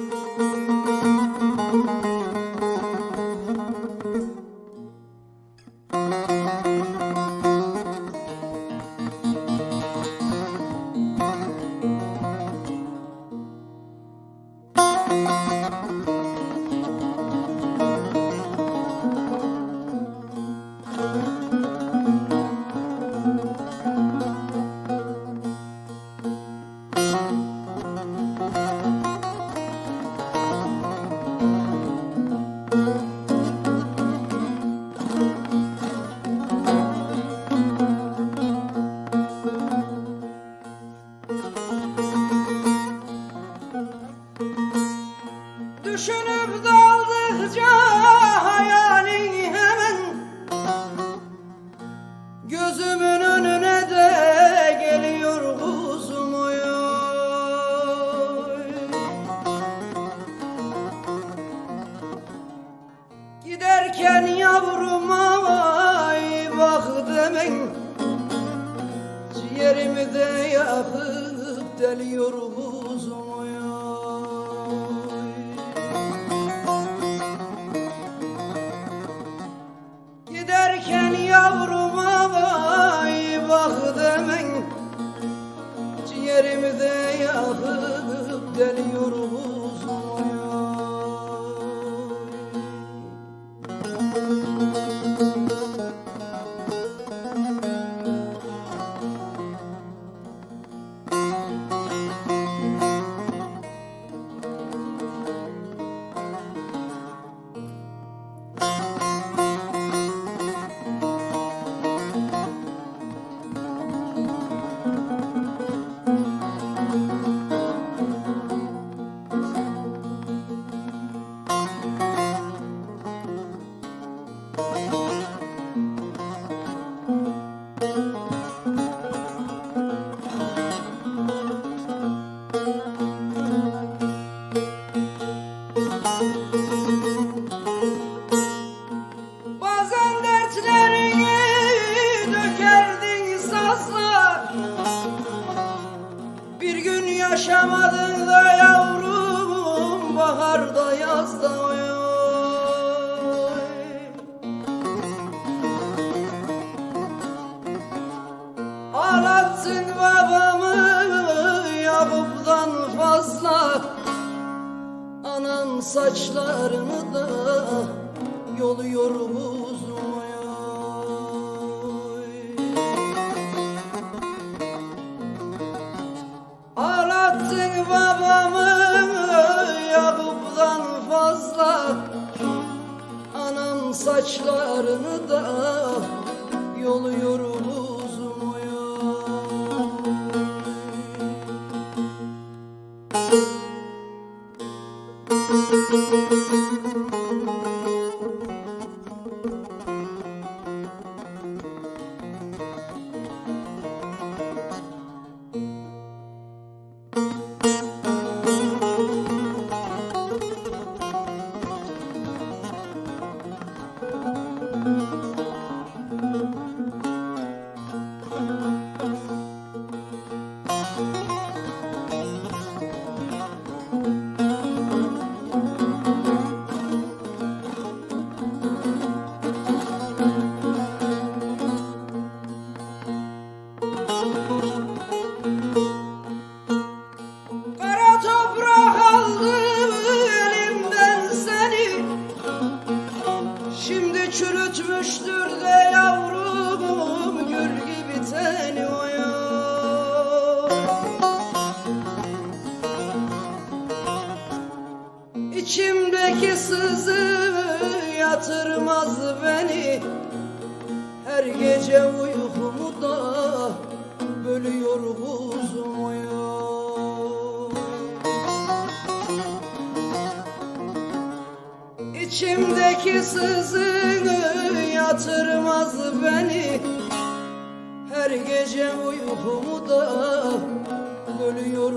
Música Ciğerimi de yakıp deliyor kuzum Yakup'tan fazla Anan saçlarını da yoluyor uzun Ağlattın babamı Yakup'dan fazla Anam saçlarını da yoluyor uzun Kara Şimdi çürütmüştür de yavrum gül gibi teni İçimdeki sızı yatırmaz beni. Her gece uykumu da bölüyor kuzum oya İçimdeki sızını yatırmaz beni. Her gece uykumu da bölüyor